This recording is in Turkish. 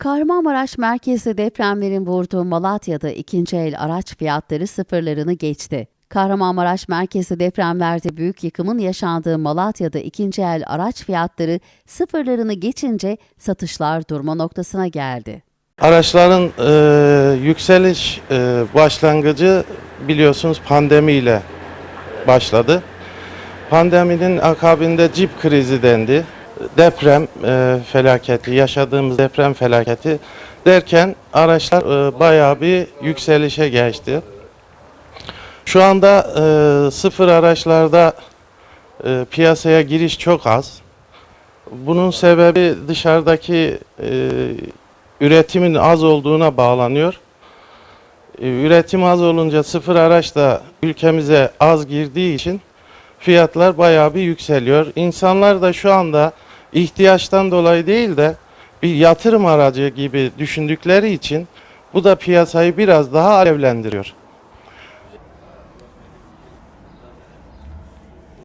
Kahramanmaraş merkezli depremlerin vurduğu Malatya'da ikinci el araç fiyatları sıfırlarını geçti. Kahramanmaraş merkezli depremlerde büyük yıkımın yaşandığı Malatya'da ikinci el araç fiyatları sıfırlarını geçince satışlar durma noktasına geldi. Araçların e, yükseliş e, başlangıcı biliyorsunuz pandemiyle başladı. Pandeminin akabinde cip krizi dendi. Deprem e, felaketi, yaşadığımız deprem felaketi derken araçlar e, bayağı bir yükselişe geçti. Şu anda e, sıfır araçlarda e, piyasaya giriş çok az. Bunun sebebi dışarıdaki e, üretimin az olduğuna bağlanıyor. E, Üretim az olunca sıfır araç da ülkemize az girdiği için fiyatlar bayağı bir yükseliyor. İnsanlar da şu anda ihtiyaçtan dolayı değil de bir yatırım aracı gibi düşündükleri için bu da piyasayı biraz daha alevlendiriyor.